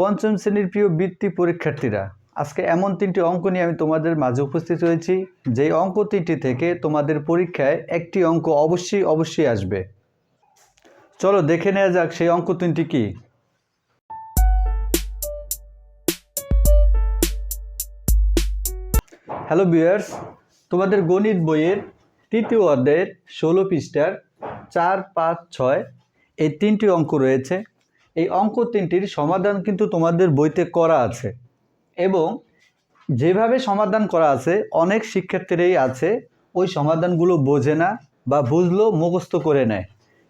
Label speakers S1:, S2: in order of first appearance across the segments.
S1: পঞ্চম শ্রেণির প্রিয় বৃত্তি পরীক্ষার্থীরা, আজকে এমন তিনটি অঙ্ক নিয়ে আমি তোমাদের মাঝে উপস্থিত হয়েছি যেই অঙ্ক তিনটি থেকে তোমাদের পরীক্ষায় একটি অঙ্ক অবশ্যই অবশ্যই আসবে। চলো দেখে নেওয়া যাক সেই অঙ্ক তিনটি কী। হ্যালো বিয়ার্স তোমাদের গণিত বইয়ের তৃতীয় অধ্যায়ের ষোলো পৃষ্ঠার চার, পাঁচ, ছয় এই তিনটি অঙ্ক রয়েছে। এই অঙ্ক তিনটির সমাধান কিন্তু তোমাদের বইতে করা আছে। এবং যেভাবে সমাধান করা আছে, অনেক শিক্ষার্থীরাই আছে, ওই সমাধানগুলো বোঝে না বা বুঝলো মুখস্থ করে নেয়।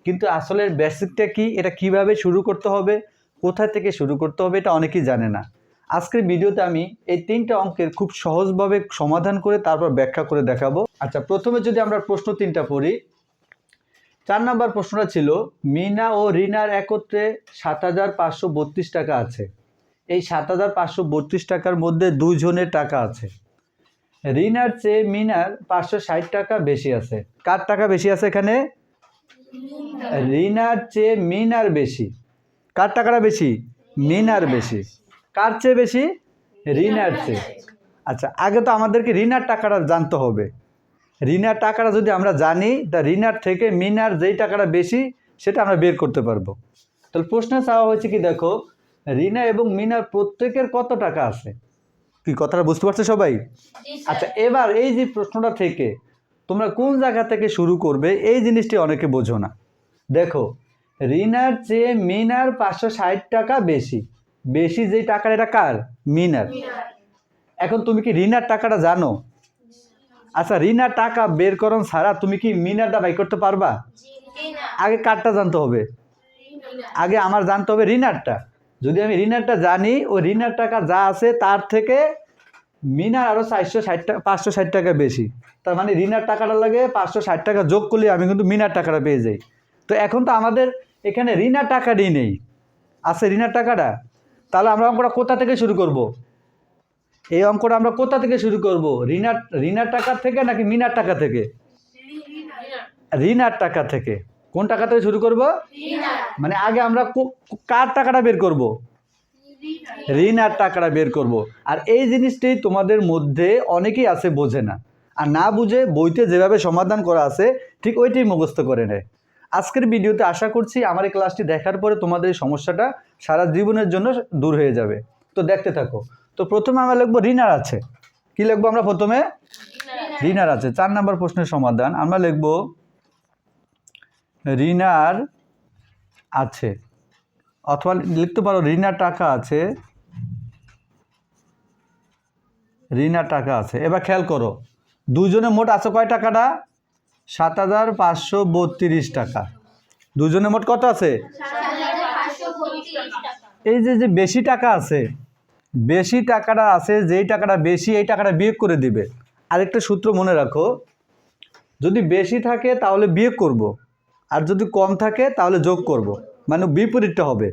S1: কিন্তু আসলে বেসিকটা কি, এটা কীভাবে শুরু করতে হবে কোথায় থেকে শুরু করতে হবে, এটা অনেকেই জানে না। আজকের ভিডিওতে আমি এই তিনটা অঙ্কের খুব সহজভাবে সমাধান করে তারপর ব্যাখ্যা করে দেখাবো। আচ্ছা প্রথমে যদি আমরা প্রশ্ন তিনটা পড়ি চার নম্বর প্রশ্নটা ছিল, মিনা ও রিনার একত্রে সাত হাজার পাঁচশো বত্রিশ টাকা আছে। এই সাত হাজার পাঁচশো বত্রিশ টাকার মধ্যে দুজনের টাকা আছে। রিনার চেয়ে মিনার পাঁচশো ষাট টাকা বেশি আছে। কার টাকা বেশি আছে এখানে? রিনার চেয়ে মিনার বেশি। কার টাকাটা বেশি? মিনার বেশি। কার চেয়ে বেশি? রিনার চেয়ে। আচ্ছা আগে তো আমাদেরকে রিনার টাকাটা জানতে হবে। রিনার টাকাটা যদি আমরা জানি তা ঋণার থেকে মিনার যেই টাকাটা বেশি সেটা আমরা বের করতে পারব। তাহলে প্রশ্ন চাওয়া হয়েছে কি দেখো রিনা এবং মিনার প্রত্যেকের কত টাকা আছে? কি কথাটা বুঝতে পারছ সবাই? আচ্ছা এবার এই যে প্রশ্নটা থেকে তোমরা কোন জায়গা থেকে শুরু করবে এই জিনিসটি অনেকে বোঝো না। দেখো রিনার চেয়ে মিনার পাঁচশো ষাট টাকা বেশি। বেশি যেই টাকার এটা কার? মিনার। এখন তুমি কি রিনার টাকাটা জানো? আচ্ছা রিনার টাকা বের করন ছাড়া তুমি কি মিনারটা বাই করতে পারবা? আগে কারটা জানতে হবে। আগে আমার জানতে হবে রিনারটা। যদি আমি রিনারটা জানি ও রিনার টাকা যা আছে তার থেকে মিনার আরও চারশো ষাট টাকা পাঁচশো ষাট টাকা বেশি। তার মানে রিনার টাকাটা লাগে পাঁচশো ষাট টাকা যোগ করলে আমি কিন্তু মিনার টাকাটা পেয়ে যাই। তো এখন তো আমাদের এখানে রিনার টাকাটি নেই। আছে রিনার টাকাটা। তাহলে আমরা অঙ্কটা কোথা থেকে শুরু করব। এই অঙ্কটা আমরা কোথা থেকে শুরু করব? রিনার রিনার টাকা থেকে নাকি মিনার টাকা থেকে? রিনার টাকা থেকে। কোন টাকা থেকে শুরু করব? মানে আগে আমরা কার টাকাটা বের করব? রিনার টাকাটা বের করব। আর এই জিনিসটি তোমাদের মধ্যে অনেকেই আছে বোঝে না। আর না বুঝে বইতে যেভাবে সমাধান করা আছে, ঠিক ওইটাই মুখস্থ করে নেয়। আজকের ভিডিওতে আশা করছি আমার এই ক্লাসটি দেখার পরে তোমাদের এই সমস্যাটা সারা জীবনের জন্য দূর হয়ে যাবে। তো দেখতে থাকো। তো প্রথমে আমরা লিখব রিনার আছে। কি লিখব আমরা প্রথমে? রিনার আছে। চার নম্বর প্রশ্নের সমাধান। আমরা লিখব রিনার আছে। অথবা লিখতে পারো রিনার টাকা আছে। রিনার টাকা আছে। এবার খেয়াল করো দুজনে মোট আছে কয় টাকাটা? সাত হাজার পাঁচশো বত্রিশ টাকা। দুজনে মোট কত আছে? এই যে যে বেশি টাকা আছে বেশি টাকাটা আছে, যেই টাকাটা বেশি, এই টাকাটা বিয়োগ করে দিবে আরেকটা সূত্র মনে রাখো, যদি বেশি থাকে তাহলে বিয়োগ করব। আর যদি কম থাকে তাহলে যোগ করব। মানে বিপরীতটা হবে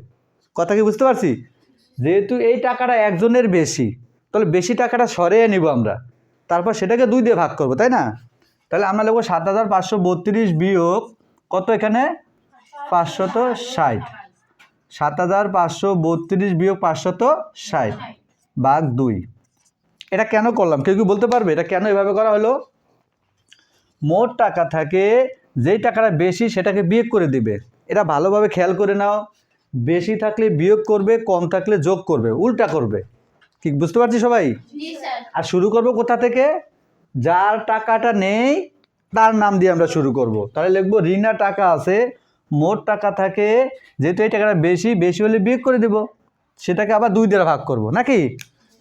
S1: কথা কি বুঝতে পারছি যেহেতু এই টাকাটা একজনের বেশি, তাহলে বেশি টাকাটা সরিয়ে নিব আমরা, তারপর সেটাকে দুই দিয়ে ভাগ করব, তাই না তাহলে আমরা লিখব সাত হাজার পাঁচশো বত্রিশ বিয়োগ কত এখানে পাঁচশত ষাট সাত হাজার পাঁচশো বত্রিশ বিয়োগ পাঁচশত ষাট ভাগ দুই। এটা কেন করলাম? কেউ কি বলতে পারবে? এটা কেন এভাবে করা হলো? মোট টাকা থাকে যেই টাকাটা বেশি সেটাকে বিয়োগ করে দিবে। এটা ভালোভাবে খেয়াল করে নাও। বেশি থাকলে বিয়োগ করবে কম থাকলে যোগ করবে উল্টা করবে। ঠিক বুঝতে পারছি সবাই? আর শুরু করব কোথা থেকে? যার টাকাটা নেই তার নাম দিয়ে আমরা শুরু করব। তাহলে লিখব ঋণা টাকা আছে মোট টাকা থাকে যেহেতু এই টাকাটা বেশি বেশি হলে বিয়োগ করে দেব। সেটাকে আবার দুই দ্বারা ভাগ করব, নাকি?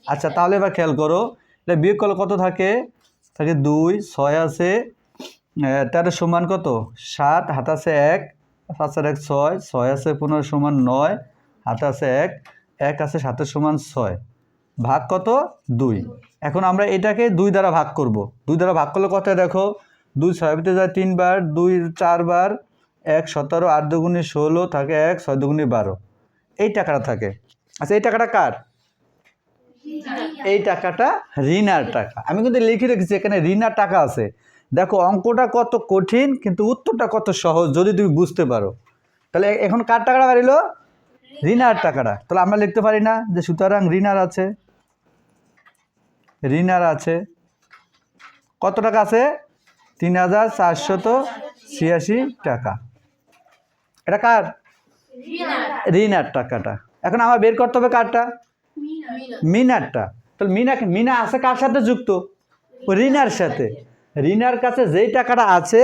S1: আচ্ছা তাহলে এবার খেয়াল করো, এটা বিয়োগ করলে কত থাকে? থাকে দুই, ছয় আছে তেরো সমান কত? সাত, হাত আছে এক, পাঁচ আর এক ছয় ছয় আছে পনেরো সমান নয়, হাতে আছে এক এক আছে সাতের সমান ছয়। ভাগ কত? দুই। এখন আমরা এটাকে দুই দ্বারা ভাগ করব। দুই দ্বারা ভাগ করলে কত দেখো? দুই ছয় যায় তিনবার, দুই চারবার এক সতেরো, আট দুগুণে ষোলো থাকে এক, ছয় দুগুণে বারো। এই টাকাটা থাকে। আচ্ছা এই টাকাটা কার? এই টাকাটা ঋণার টাকা। আমি কিন্তু লিখে রেখেছি, এখানে ঋণার টাকা আছে। দেখো, অঙ্কটা কত কঠিন, কিন্তু উত্তরটা কত সহজ, যদি তুমি বুঝতে পারো। তাহলে এখন কার টাকাটা বাড়িলো? ঋণার টাকাটা। তাহলে আমরা লিখতে পারি না যে সুতরাং ঋণার আছে। ঋণার আছে। কত টাকা আছে? তিন হাজার চারশত ছিয়াশি টাকা। এটা কার? ঋণার টাকাটা। এখন আমার বের করতে হবে কারটা? মিনারটা। তাহলে মিনা মিনা আছে কার সাথে যুক্ত? রিনার সাথে। রিনার কাছে যেই টাকাটা আছে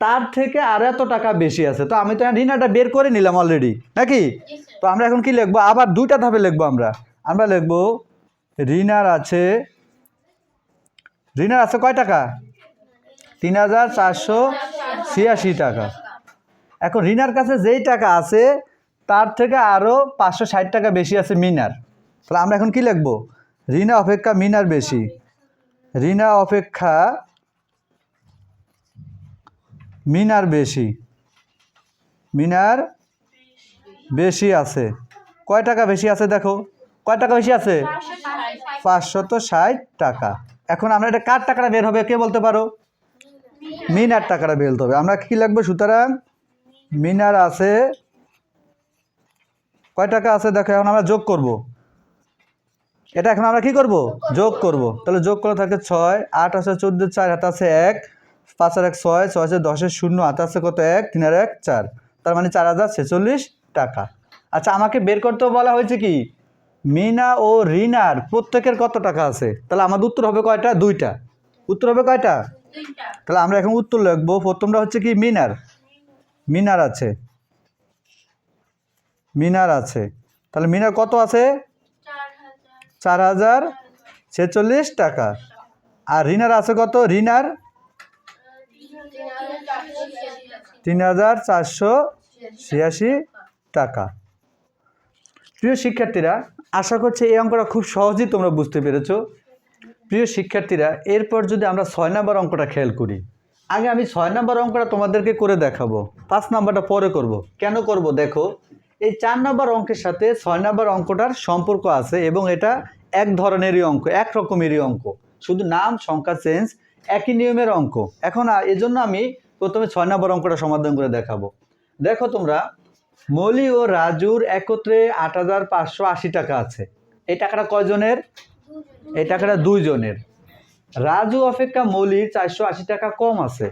S1: তার থেকে আর এত টাকা বেশি আছে। তো আমি তো রিনাটা বের করে নিলাম অলরেডি নাকি? তো আমরা এখন কি লিখব? আবার দুইটা ধাপে লিখব আমরা। আমরা লিখব রিনার আছে রিনার আছে কয় টাকা? তিন হাজার চারশো ছিয়াশি টাকা। এখন রিনার কাছে যেই টাকা আছে, তার থেকে আরও পাঁচশো ষাট টাকা বেশি আছে মিনার। তাহলে আমরা এখন কি লিখব? রিনা অপেক্ষা মিনার বেশি। রিনা অপেক্ষা মিনার বেশি। মিনার বেশি আছে। কয় টাকা বেশি আছে দেখো? কয় টাকা বেশি আছে? পাঁচশত ষাট টাকা। এখন আমরা এটা কার টাকাটা বের হবে? কে বলতে পারো? মিনার টাকাটা বের হবে। আমরা কি লাগবে সুতরাং? মিনার আছে। কয় টাকা আছে? দেখো এখন আমরা যোগ করব। এটা এখন আমরা কি করব? যোগ করব। তাহলে যোগ করে থাকে ছয় আট আছে চোদ্দ চার হাত আছে এক পাঁচ আর এক ছয় ছয় আছে দশের শূন্য হাত আছে কত? এক তিন আর এক চার। তার মানে চার হাজার ছেচল্লিশ টাকা। আচ্ছা আমাকে বের করতে বলা হয়েছে কি? মিনা ও রিনার প্রত্যেকের কত টাকা আছে? তাহলে আমাদের উত্তর হবে কয়টা? দুইটা। উত্তর হবে কয়টা? তাহলে আমরা এখন উত্তর লিখব। প্রথমটা হচ্ছে কি? মিনার। মিনার আছে। মিনার আছে। তাহলে মিনার কত আছে? চার হাজার ছেচল্লিশ টাকা। আর রিনার আছে কত? রিনার তিন হাজার চারশো ছিয়াশি টাকা। প্রিয় শিক্ষার্থীরা, আশা করছি এই অঙ্কটা খুব সহজেই তোমরা বুঝতে পেরেছ। প্রিয় শিক্ষার্থীরা, এরপর যদি আমরা ছয় নম্বর অঙ্কটা খেয়াল করি আগে আমি ছয় নম্বর অঙ্কটা তোমাদেরকে করে দেখাবো। পাঁচ নম্বরটা পরে করব। কেন করব? দেখো, এই চার নম্বর অঙ্কের সাথে ছয় নম্বর অঙ্কটার সম্পর্ক আছে এবং এটা এক ধরনেরই অঙ্ক, এক রকমেরই অঙ্ক। শুধু নাম, সংখ্যা, চেঞ্জ একই নিয়মের অঙ্ক। এখন এজন্য আমি প্রথমে ছয় নম্বর অঙ্কটা সমাধান করে দেখাবো। দেখো তোমরা, মলি ও রাজুর একত্রে আট হাজার পাঁচশো আশি টাকা আছে। এই টাকাটা কয়জনের? এই টাকাটা দুইজনের। রাজু অপেক্ষা মৌলির চারশো আশি টাকা কম আছে।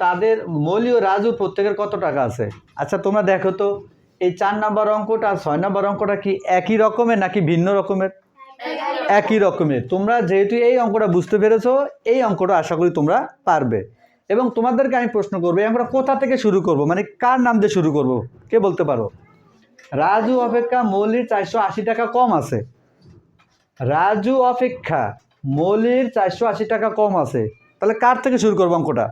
S1: তাদের মৌলি ও রাজু প্রত্যেকের কত টাকা আছে? আচ্ছা তোমরা দেখো তো, এই চার নাম্বার অঙ্কটা আর ছয় নাম্বার অঙ্কটা কি একই রকমের নাকি ভিন্ন রকমের? একই রকমের। তোমরা যেহেতু এই অঙ্কটা বুঝতে পেরেছ, এই অঙ্কটা আশা করি তোমরা পারবে। এবং তোমাদেরকে আমি প্রশ্ন করব, এই অঙ্কটা কোথা থেকে শুরু করব? মানে কার নাম দিয়ে শুরু করব? কে বলতে পারো? রাজু অপেক্ষা মৌলির চারশো আশি টাকা কম আছে। রাজু অপেক্ষা মৌলির চারশো আশি টাকা কম আছে। তাহলে কার থেকে শুরু করব অঙ্কটা?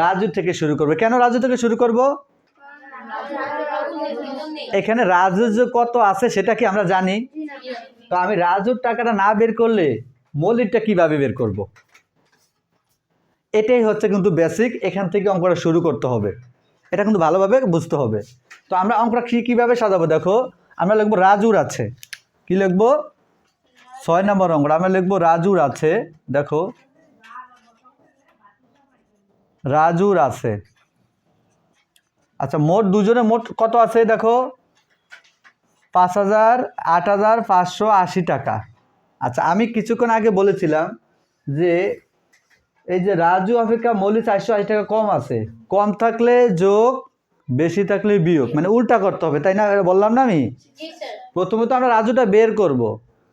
S1: রাজু থেকে শুরু করবে। কেন রাজু থেকে শুরু করব? এখানে রাজু যে কত আছে সেটা কি আমরা জানি? তো আমি রাজুর টাকাটা না বের করলে মৌলিকটা কীভাবে বের করব। এটাই হচ্ছে কিন্তু বেসিক এখান থেকে অঙ্কটা শুরু করতে হবে। এটা কিন্তু ভালোভাবে বুঝতে হবে। তো আমরা অঙ্কটা কী কীভাবে সাজাবো দেখো। আমরা লিখব রাজুর আছে। কি লিখব? ছয় নম্বর অঙ্কটা আমরা লিখব রাজুর আছে দেখো। রাজুর আছে। আচ্ছা মোট দুজনে মোট কত আছে দেখো? পাঁচ হাজার আট হাজার পাঁচশো আশি টাকা। আচ্ছা আমি কিছুক্ষণ আগে বলেছিলাম যে এই যে রাজু অপেক্ষা মৌলিক চারশো আশি টাকা কম আছে। কম থাকলে যোগ বেশি থাকলে বিয়োগ। মানে উল্টা করতে হবে তাই না? বললাম না আমি? প্রথমে তো আমরা রাজুটা বের করব।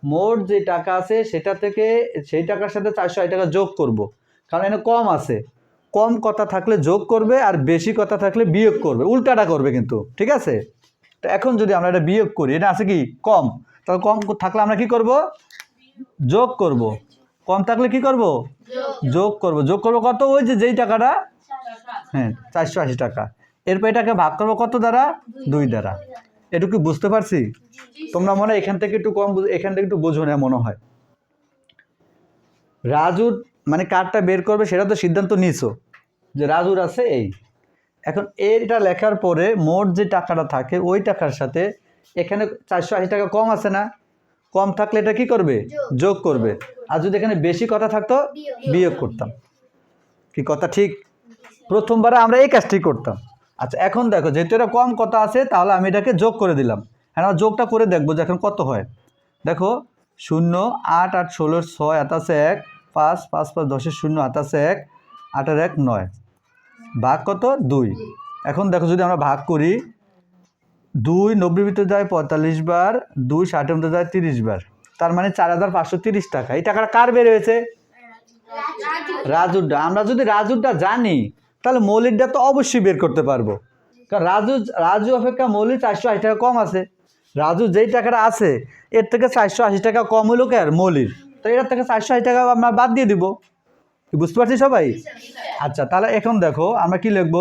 S1: মোট যে টাকা আছে সেটা থেকে সেই টাকার সাথে চারশো আশি টাকা যোগ করব। কারণ এখানে কম আছে। কম কথা থাকলে যোগ করবে আর বেশি কথা থাকলে বিয়োগ করবে। উল্টাটা করবে কিন্তু, ঠিক আছে? তো এখন যদি আমরা এটা বিয়োগ করি, এটা আছে কি? কম। তাহলে কম থাকলে আমরা কি করব? যোগ করব। কম থাকলে কি করব? যোগ করব। যোগ করব কত? ওই যে যেই টাকাটা? হ্যাঁ চারশো আশি টাকা। এরপর এটাকে ভাগ করব কত দ্বারা? দুই দ্বারা। এটুকু বুঝতে পারছি? তোমরা মনে হয় এখান থেকে একটু কম এখান থেকে একটু বোঝো না মনে হয়। রাজুর মানে কার্ডটা বের করবে সেটা তো সিদ্ধান্ত নিছো যে রাজুর আছে এই। এখন এটা লেখার পরে মোট যে টাকাটা থাকে ওই টাকার সাথে এখানে চারশো আশি টাকা কম আছে না? কম থাকলে এটা কি করবে? যোগ। করবে। আর যদি এখানে বেশি কথা থাকতো বিয়োগ করতাম। কি কথা ঠিক? প্রথমবারে আমরা এই কাজটি করতাম। আচ্ছা এখন দেখো, যেহেতু এটা কম কত আছে, তাহলে আমি এটাকে যোগ করে দিলাম। হ্যাঁ যোগটা করে দেখব যে এখন কত হয়। দেখো, শূন্য, আট আট ষোলোর ছয় আটাশে এক, পাঁচ পাঁচ পাঁচ, দশের শূন্য আটাশে এক আটের এক, নয়। ভাগ কত? দুই। এখন দেখো, যদি আমরা ভাগ করি, দুই নব্বই ভিতরে যায় পঁয়তাল্লিশ বার, দুই ষাটের মধ্যে যায় তিরিশ বার। তার মানে চার হাজার পাঁচশো তিরিশ টাকা। এই টাকাটা কার বের হয়েছে? রাজুরটা আমরা যদি রাজুরটা জানি তাহলে মৌলিকটা তো অবশ্যই বের করতে পারব। কারণ রাজু রাজু অপেক্ষা মৌলিক চারশো আশি টাকা কম আছে। রাজু যেই টাকাটা আছে, এর থেকে চারশো আশি টাকা কম হলো কে আর মৌলির? তো এটার থেকে চারশো আশি টাকা আমরা বাদ দিয়ে দিব। বুঝতে পারছি সবাই? আচ্ছা তাহলে এখন দেখো আমরা কি লিখব?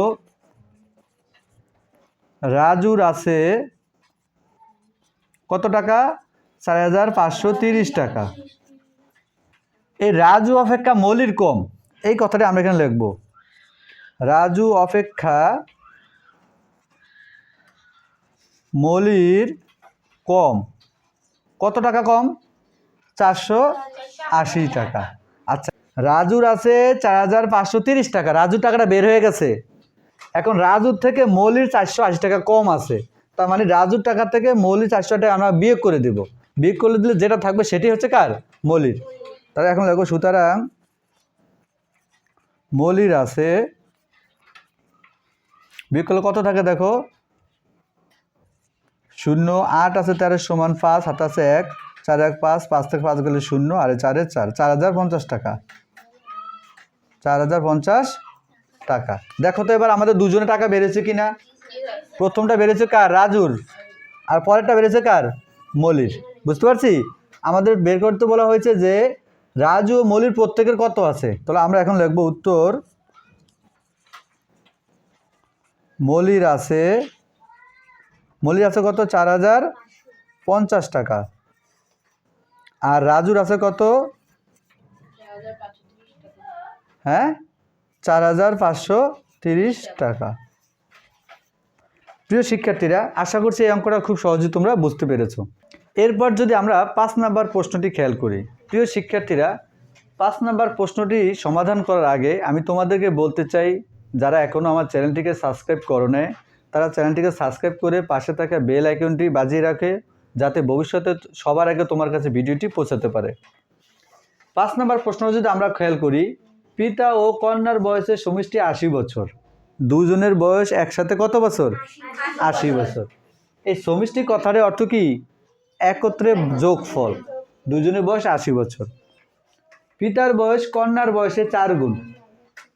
S1: রাজুর আছে কত টাকা? চার হাজার পাঁচশো তিরিশ টাকা। এই রাজু অপেক্ষা মৌলির কম। এই কথাটা আমরা এখানে লিখব। রাজু অপেক্ষা মলির কম। কত টাকা কম? চারশো আশি টাকা। আচ্ছা রাজুর আছে চার হাজার পাঁচশো তিরিশ টাকা। রাজুর টাকাটা বের হয়ে গেছে। এখন রাজুর থেকে মৌলির চারশো আশি টাকা কম আছে। তার মানে রাজুর টাকা থেকে মৌলির চারশো টাকা আমরা বিয়োগ করে দেব। বিয়োগ করে দিলে যেটা থাকবে সেটি হচ্ছে কার? মৌলির। তাহলে এখন দেখো সুতরাং মৌলির আছে করলে কত থাকে দেখো? শূন্য, আট আছে তেরো সমান পাঁচ হাত আছে এক, চার এক পাঁচ পাঁচ থেকে পাঁচ গেলে শূন্য, আর চারের চার চার হাজার পঞ্চাশ টাকা। চার হাজার পঞ্চাশ টাকা। দেখো তো এবার আমাদের দুজনে টাকা বেড়েছে কি না প্রথমটা বেড়েছে কার? রাজুর। আর পরেরটা বেড়েছে কার? মলির। বুঝতে পারছি? আমাদের বের করতে বলা হয়েছে যে, রাজু ও মলির প্রত্যেকের কত আছে? তাহলে আমরা এখন লিখব উত্তর মলির আছে মলির আছে কত? চার হাজার পঞ্চাশ টাকা। আর রাজুর আছে কত? হ্যাঁ? চার হাজার পাঁচশো তিরিশ টাকা। প্রিয় শিক্ষার্থীরা, আশা করছি এই অঙ্কটা খুব সহজে তোমরা বুঝতে পেরেছ। এরপর যদি আমরা পাঁচ নাম্বার প্রশ্নটি খেয়াল করি। প্রিয় শিক্ষার্থীরা, পাঁচ নাম্বার প্রশ্নটি সমাধান করার আগে আমি তোমাদেরকে বলতে চাই যারা এখনও আমার চ্যানেলটিকে সাবস্ক্রাইব করো নাই, তারা চ্যানেলটিকে সাবস্ক্রাইব করে পাশে থাকা বেল আইকনটি বাজিয়ে রাখে যাতে ভবিষ্যতে সবার আগে তোমার কাছে ভিডিওটি পৌঁছাতে পারে। পাঁচ নাম্বার প্রশ্ন যদি আমরা খেয়াল করি পিতা ও কন্যার বয়সের সমষ্টি আশি বছর। দুজনের বয়স একসাথে কত বছর? আশি বছর। এই সমষ্টি কথার অর্থ কি? একত্রে যোগফল। দুজনের বয়স আশি বছর। পিতার বয়স কন্যার বয়সে চার গুণ।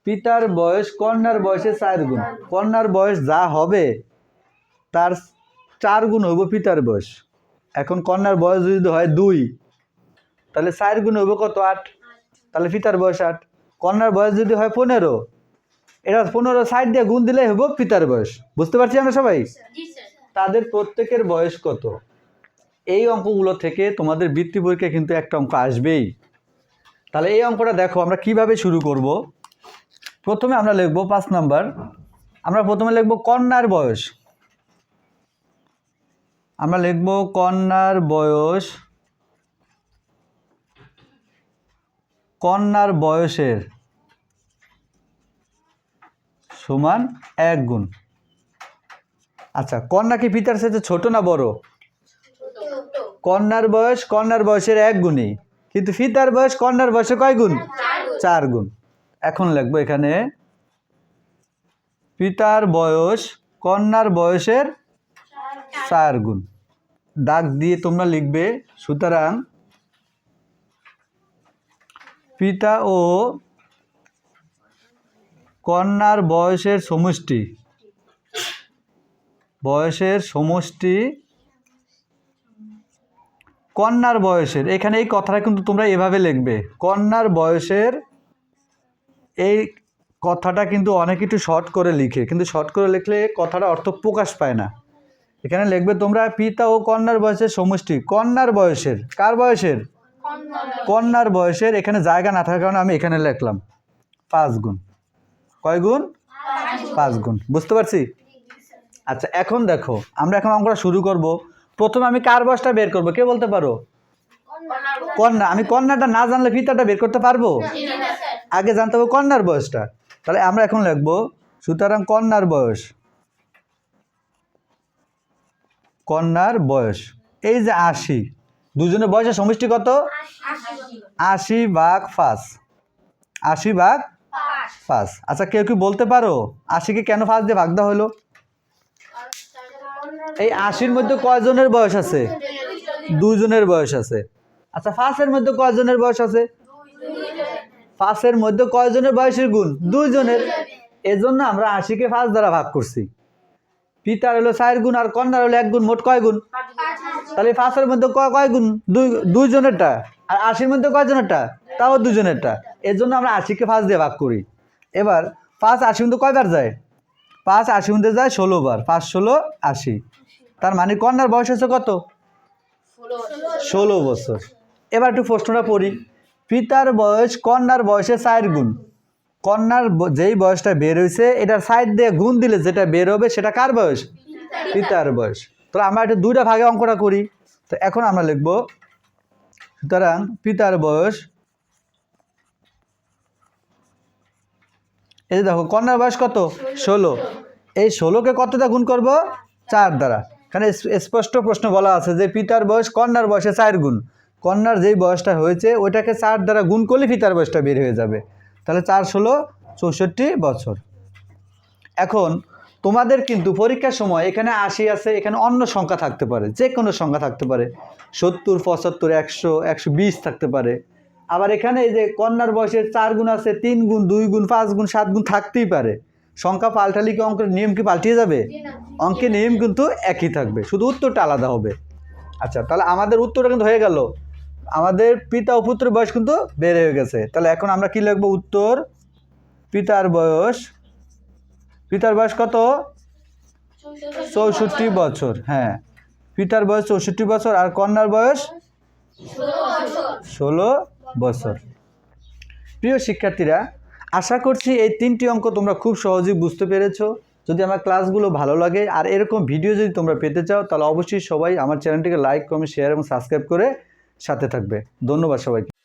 S1: পিতার বয়স কন্যার বয়সে চার গুণ। কন্যার বয়স যা হবে তার চার গুণ হইব পিতার বয়স। এখন কন্যার বয়স যদি হয় দুই তাহলে চার গুণ হইব কত? আট। তাহলে পিতার বয়স আট। কন্যার বয়স যদি হয় পনেরো এটা পনেরো সাইড দিয়ে গুণ দিলে হইব পিতার বয়স। বুঝতে পারছি আমরা সবাই? তাদের প্রত্যেকের বয়স কত? এই অঙ্কগুলো থেকে তোমাদের বৃত্তি পরীক্ষায় কিন্তু একটা অঙ্ক আসবেই। তাহলে এই অঙ্কটা দেখো আমরা কীভাবে শুরু করব? প্রথমে আমরা লিখব পাঁচ নাম্বার। আমরা প্রথমে লিখব কন্যার বয়স। আমরা লিখব কন্যার বয়স। কন্যার বয়সের সমান এক গুণ। আচ্ছা কন্যা কি পিতার সাথে ছোট না বড়? কন্যার বয়স কন্যার বয়সের এক গুণই। কিন্তু পিতার বয়স কন্যার বয়সে কয় গুণ? চার গুণ। এখন লিখব এখানে, পিতার বয়স, কন্যার বয়সের চার গুণ। দাগ দিয়ে তোমরা লিখবে, সুতরাং পিতা ও কন্যার বয়সের সমষ্টি বয়সের সমষ্টি, কন্যার বয়সের। এখানে এই কথাটা কিন্তু তোমরা এভাবে লিখবে, কন্যার বয়সের এই কথাটা কিন্তু অনেক একটু শর্ট করে লিখে, কিন্তু শর্ট করে লিখলে কথাটা অর্থ প্রকাশ পায় না। এখানে লিখবে তোমরা পিতা ও কন্যার বয়সের সমষ্টি। কন্যার বয়সের, কার বয়সের? কন্যার বয়সের, এখানে জায়গা না থাকার কারণে আমি এখানে লিখলাম। পাঁচ গুণ। কয় গুণ? পাঁচ গুণ। বুঝতে পারছি? আচ্ছা এখন দেখো, আমরা এখন অঙ্কটা শুরু করব। প্রথমে আমি কার বয়সটা বের করব? কে বলতে পারো? কন্যা, আমি কন্যাটা না জানলে পিতাটা বের করতে পারব? আগে জানতে হবে কন্যার বয়সটা। তাহলে আমরা এখন লিখব, সুতরাং কন্যার বয়স। কন্যার বয়স। এই যে আশি, দুজনের বয়সের সমষ্টি কত? আশি ভাগ পাঁচ। আশি ভাগ পাঁচ। আচ্ছা কেউ কি বলতে পারো? আশিকে কেন পাঁচ দিয়ে ভাগ দেওয়া হলো? এই আশির মধ্যে কয়জনের বয়স আছে? দুজনের বয়স আছে। আচ্ছা পাঁচের মধ্যে কয়জনের বয়স আছে? পাঁচের মধ্যে কয়জনের বয়সের গুণ? দুইজনের। এজন্য আমরা আশিকে পাঁচ দ্বারা ভাগ করছি। পিতার হলো চার গুণ আর কন্যার হলো এক গুণ, মোট কয় গুণ? তাহলে পাঁচের মধ্যে কয় কয় গুণ? দুই, দুইজনেরটা। আর আশির মধ্যে কয়জনেরটা? তাও দুজনেরটা এর জন্য আমরা আশিকে পাঁচ দিয়ে ভাগ করি। এবার পাঁচ আশি মধ্যে কয়বার যায়? পাঁচ আশি মধ্যে যায় ষোলো বার। পাঁচ, ষোলো, আশি। তার মানে কন্যার বয়স হচ্ছে কত? ষোলো বছর। এবার একটু প্রশ্নটা পড়ি। পিতার বয়স কন্যার বয়সে চার গুণ। কন্যার যেই বয়সটা বের হয়েছে এটার সাইড দিয়ে গুণ দিলে যেটা বের হবে, সেটা কার বয়স? পিতার বয়স। তো আমরা একটু দুইটা ভাগে অঙ্কটা করি। তো এখন আমরা লিখব, সুতরাং পিতার বয়স, এই যে দেখো, কন্যার বয়স কত? ষোলো। এই ষোলোকে কতটা গুণ করব? চার দ্বারা। এখানে স্পষ্ট প্রশ্ন বলা আছে যে পিতার বয়স কন্যার বয়সে চার গুণ। কন্যার যেই বয়সটা হয়েছে ওইটাকে চার দ্বারা গুণ করলে পিতার বয়সটা বের হয়ে যাবে। তাহলে চার ষোলো চৌষট্টি বছর। এখন তোমাদের কিন্তু পরীক্ষার সময় এখানে আশি আছে এখানে অন্য সংখ্যা থাকতে পারে যে কোনো সংখ্যা থাকতে পারে। সত্তর পঁচাত্তর একশো একশো বিশ থাকতে পারে। আবার এখানে এই যে কন্যার বয়সের চার গুণ আছে তিন গুণ দুই গুণ পাঁচ গুণ সাত গুণ থাকতেই পারে। সংখ্যা পাল্টালে কি অঙ্কের নিয়ম কি পাল্টিয়ে যাবে? অঙ্কের নিয়ম কিন্তু একই থাকবে শুধু উত্তরটা আলাদা হবে। আচ্ছা তাহলে আমাদের উত্তরটা কিন্তু হয়ে গেল। আমাদের পিতা ও পুত্রের বয়স কিন্তু বের হয়ে গেছে। তাহলে এখন আমরা কি লিখব? উত্তর, পিতার বয়স। পিতার বয়স কত? চৌষট্টি বছর হ্যাঁ। পিতার বয়স চৌষট্টি বছর আর কন্যার বয়স? ষোলো বছর। প্রিয় শিক্ষার্থীরা, আশা করছি এই তিনটি অঙ্ক তোমরা খুব সহজেই বুঝতে পেরেছ। যদি আমার ক্লাসগুলো ভালো লাগে আর এরকম ভিডিও যদি তোমরা পেতে চাও, তাহলে অবশ্যই সবাই আমার চ্যানেলটিকে লাইক, কমেন্ট, শেয়ার এবং সাবস্ক্রাইব করে সাথে থাকবে। ধন্যবাদ সবাইকে।